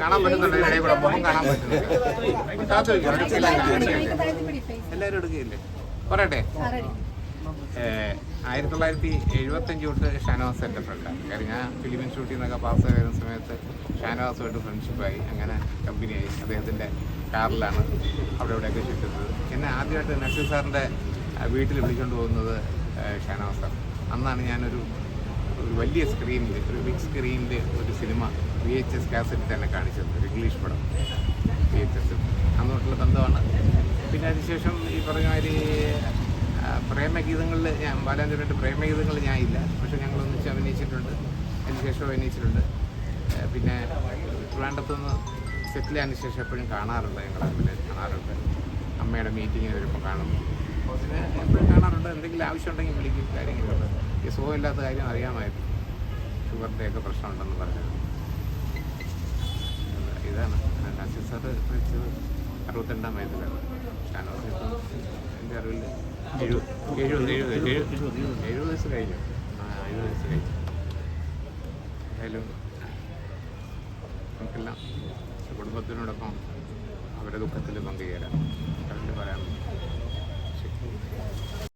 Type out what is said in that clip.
കാണാൻ മുഖം കാണാൻ പറയട്ടെ ആയിരത്തി തൊള്ളായിരത്തി എഴുപത്തഞ്ച് തൊട്ട് ഷാനവാസ് എന്റെ ഫ്രണ്ടാണ് കാര്യം ഞാൻ ഫിലിം ഇൻസ്റ്റിറ്റ്യൂട്ടിൽ നിന്നൊക്കെ പാസ് വരുന്ന സമയത്ത് ഷാനവാസുമായിട്ട് ഫ്രണ്ട്ഷിപ്പായി അങ്ങനെ കമ്പനിയായി അദ്ദേഹത്തിന്റെ കാറിലാണ് അവിടെ ഇവിടെയൊക്കെ ചുറ്റുന്നത് എന്നെ ആദ്യമായിട്ട് നസീർ സാറിന്റെ വീട്ടിൽ വിളിച്ചുകൊണ്ട് പോകുന്നത് ഷാനവാസ് സാർ അന്നാണ് ഞാനൊരു വലിയ സ്ക്രീനിൽ ഒരു ബിഗ് സ്ക്രീനിൽ ഒരു cinema V H S cassette തന്നെ കാണിച്ചത് ഒരു ഇംഗ്ലീഷ് പടം. വി എച്ച് എസ് അന്ന് തൊട്ടുള്ള ബന്ധമാണ്. പിന്നെ അതിനുശേഷം ഈ പറഞ്ഞ മാതിരി പ്രേമഗീതങ്ങളിൽ ഞാൻ ബാലാന്തരമായിട്ട് പ്രേമഗീതങ്ങൾ ഞാൻ ഇല്ല. പക്ഷെ ഞങ്ങൾ ഒന്നിച്ച് അഭിനയിച്ചിട്ടുണ്ട്. അതിനുശേഷം അഭിനയിച്ചിട്ടുണ്ട്. പിന്നെ ട്രിവാൻഡത്തുനിന്ന് സെറ്റിൽ ആയതിനു ശേഷം എപ്പോഴും കാണാറുണ്ട് ഞങ്ങളെ തമ്മിൽ കാണാറുണ്ട്. അമ്മയുടെ മീറ്റിങ്ങിന് വരുമ്പോൾ കാണും. പിന്നെ എപ്പോഴും കാണാറുണ്ട്. എന്തെങ്കിലും ആവശ്യമുണ്ടെങ്കിൽ വിളിക്കും കാര്യങ്ങളുണ്ട്. ഈ സുഖമില്ലാത്ത കാര്യം അറിയാമായിരുന്നു. ഷുഗറിന്റെയൊക്കെ പ്രശ്നമുണ്ടെന്ന് പറഞ്ഞത്. ഇതാണ്. നസീർ സാറ് മരിച്ചത് അറുപത്തിരണ്ടാം വയസ്സിലാണ്. ഷാനോസ് എന്റെ അറിവിൽ എഴുപത് എഴുപത് വയസ്സ് കഴിഞ്ഞു. എഴുപത് വയസ്സ് കഴിഞ്ഞു. എന്തായാലും നമുക്കെല്ലാം കുടുംബത്തിനോടൊപ്പം അവരുടെ ദുഃഖത്തിൽ പങ്കുചേരാം. അവരുടെ